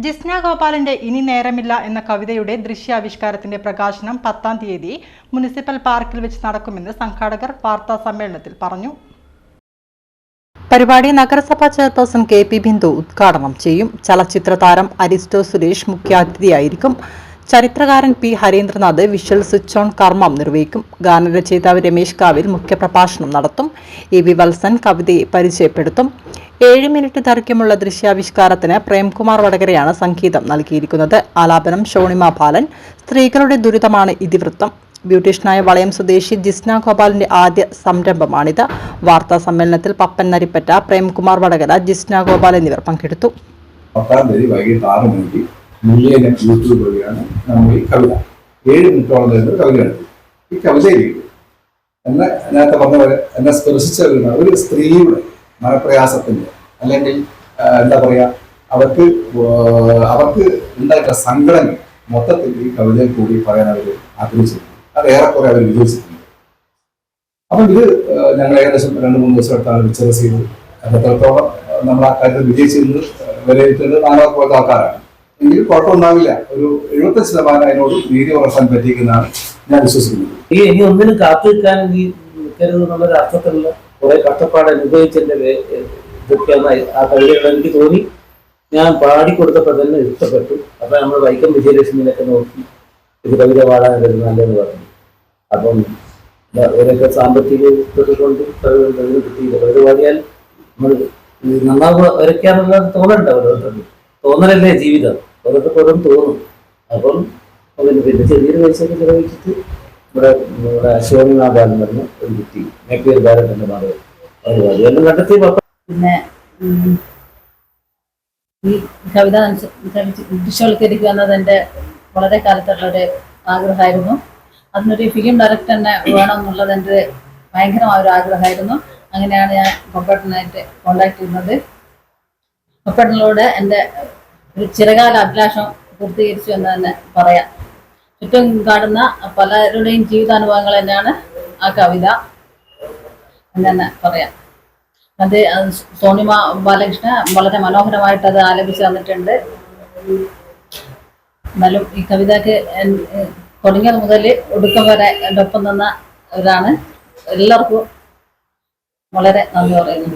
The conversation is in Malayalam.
ജിസ്ന ഗോപാലിന്റെ ഇനി നേരമില്ല എന്ന കവിതയുടെ ദൃശ്യാവിഷ്കാരത്തിന്റെ പ്രകാശനം പത്താം തീയതി മുനിസിപ്പൽ പാർക്കിൽ വെച്ച് നടക്കുമെന്ന് സംഘാടകർ വാർത്താ സമ്മേളനത്തിൽ പറഞ്ഞു. പരിപാടി നഗരസഭാ ചെയർപേഴ്സൺ കെ പി ബിന്ദു ഉദ്ഘാടനം ചെയ്യും. ചലച്ചിത്ര താരം അരിസ്റ്റോ സുരേഷ് മുഖ്യാതിഥിയായിരിക്കും. ചരിത്രകാരൻ P Harindranath visual switch on കർമ്മം നിർവഹിക്കും. ഗാനരചയിതാവ് രമേശ് കാവിൽ മുഖ്യപ്രഭാഷണം നടത്തും. എ വി വത്സൻ കവിതയെ പരിചയപ്പെടുത്തും. ഏഴ് മിനിറ്റ് ദൈർഘ്യമുള്ള ദൃശ്യാവിഷ്കാരത്തിന് പ്രേംകുമാർ വടകരയാണ് സംഗീതം നൽകിയിരിക്കുന്നത്. ആലാപനം ഷോണിമ ബാലൻ. സ്ത്രീകളുടെ ദുരിതമാണ് ഇതിവൃത്തം. ബ്യൂട്ടീഷ്യനായ വളയം സ്വദേശി ജിസ്ന ഗോപാലിന്റെ ആദ്യ സംരംഭമാണിത്. വാർത്താ സമ്മേളനത്തിൽ പപ്പൻ നരിപ്പറ്റ പ്രേംകുമാർ വടകര ജിസ്ന ഗോപാൽ എന്നിവർ പങ്കെടുത്തു. നമ്മൾ ഈ കവിതയിൽ എന്നെ നേരത്തെ പറഞ്ഞ പോലെ എന്നെ സ്പർശിച്ച ഒരു സ്ത്രീയുടെ മനപ്രയാസത്തിന്റെ അല്ലെങ്കിൽ എന്താ പറയാ അവർക്ക് അവർക്ക് ഉണ്ടായിട്ടുള്ള സങ്കടങ്ങൾ മൊത്തത്തിൽ ഈ കവിതയിൽ കൂടി പറയാൻ അവർ ആഗ്രഹിച്ചിട്ടുണ്ട്. അത് ഏറെക്കുറെ അവർ വിജയിച്ചിട്ടുണ്ട്. അപ്പം ഇത് ഞങ്ങൾ ഏകദേശം രണ്ട് മൂന്ന് ദിവസം എടുത്താണ് പിക്ചറസ് ചെയ്തത്. എത്രത്തോളം നമ്മൾ ആ കാര്യത്തിൽ വിജയിച്ചിരുന്നത് വിലയിരുത്തേണ്ടത് നാലാമത്തെ പോലത്തെ ആൾക്കാരാണ്. എങ്കിലും കുഴപ്പമുണ്ടാവില്ല. ഒരു എഴുപത്തഞ്ച് ശതമാനം അതിനോട് നീതി പുലർത്താൻ പറ്റിയിരിക്കുന്നതാണ് ഞാൻ വിശ്വസിക്കുന്നത്. ഈ ഇനി ഒന്നിനും കാത്തു നിൽക്കാൻ നിൽക്കരുത് അർത്ഥത്തിലുള്ള കുറെ കഷ്ടപ്പാട് അനുഭവിച്ചതിന്റെ ഇതൊക്കെയാണ് ആ കവിതകൾ എനിക്ക് തോന്നി. ഞാൻ പാടിക്കൊടുത്തപ്പോൾ തന്നെ ഇഷ്ടപ്പെട്ടു അപ്പൊ നമ്മൾ വൈക്കം വിജയലക്ഷ്മിനൊക്കെ നോക്കി ഇത് കവിത പാടാൻ ഒരു നല്ലതെന്ന് പറഞ്ഞു. അപ്പം അവരൊക്കെ സാമ്പത്തിക കൊണ്ട് കവിത കിട്ടിയില്ല. കവിത പാടിയാൽ നമ്മൾ നന്നാവുക വരയ്ക്കാന്നുള്ളത് തോന്നണ്ട ഓരോരുത്തർക്ക്. തോന്നലല്ലേ ജീവിതം. ഓരോരുത്തർക്ക് ഓരോന്ന് തോന്നും. അപ്പം അവന് പിന്നെ ചെറിയൊരു പൈസയൊക്കെ ചെലവഴിച്ചിട്ട് ഇവിടെ ഇവിടെ എന്ന് പറഞ്ഞ ഒരു കുട്ടി മേപ്പേർ ബാലത്തിന്റെ മകൾ അത് അതെല്ലാം കണ്ടെത്തി പിന്നെ ഈ കവിത ദൃശ്യവൽക്കരിക്കുക എന്നത് എന്റെ വളരെ കാലത്തുള്ള ഒരു ആഗ്രഹമായിരുന്നു. അതിനൊരു ഫിലിം ഡയറക്ടർ തന്നെ വേണം എന്നുള്ളത് എന്റെ ഭയങ്കരമായ ഒരു ആഗ്രഹമായിരുന്നു. അങ്ങനെയാണ് ഞാൻ കൊപ്പട്ടനായിട്ട് കോണ്ടാക്ട് ചെയ്യുന്നത്. കൊപ്പട്ടനിലൂടെ എന്റെ ഒരു ചിരകാല അഭിലാഷം പൂർത്തീകരിച്ചു എന്ന് തന്നെ പറയാം. ചുറ്റും കാണുന്ന പലരുടെയും ജീവിതാനുഭവങ്ങൾ തന്നെയാണ് ആ കവിത. എന്ന് തന്നെ പറയാം. അത് സോണിമ ബാലകൃഷ്ണ വളരെ മനോഹരമായിട്ട് അത് ആലപിച്ച് തന്നിട്ടുണ്ട്. എന്നാലും ഈ കവിതക്ക് തുടങ്ങിയത് മുതൽ ഒടുക്കം വരെ എന്റെ ഒപ്പം നിന്ന ഒരാണ്. എല്ലാവർക്കും വളരെ നന്ദി പറയുന്നു.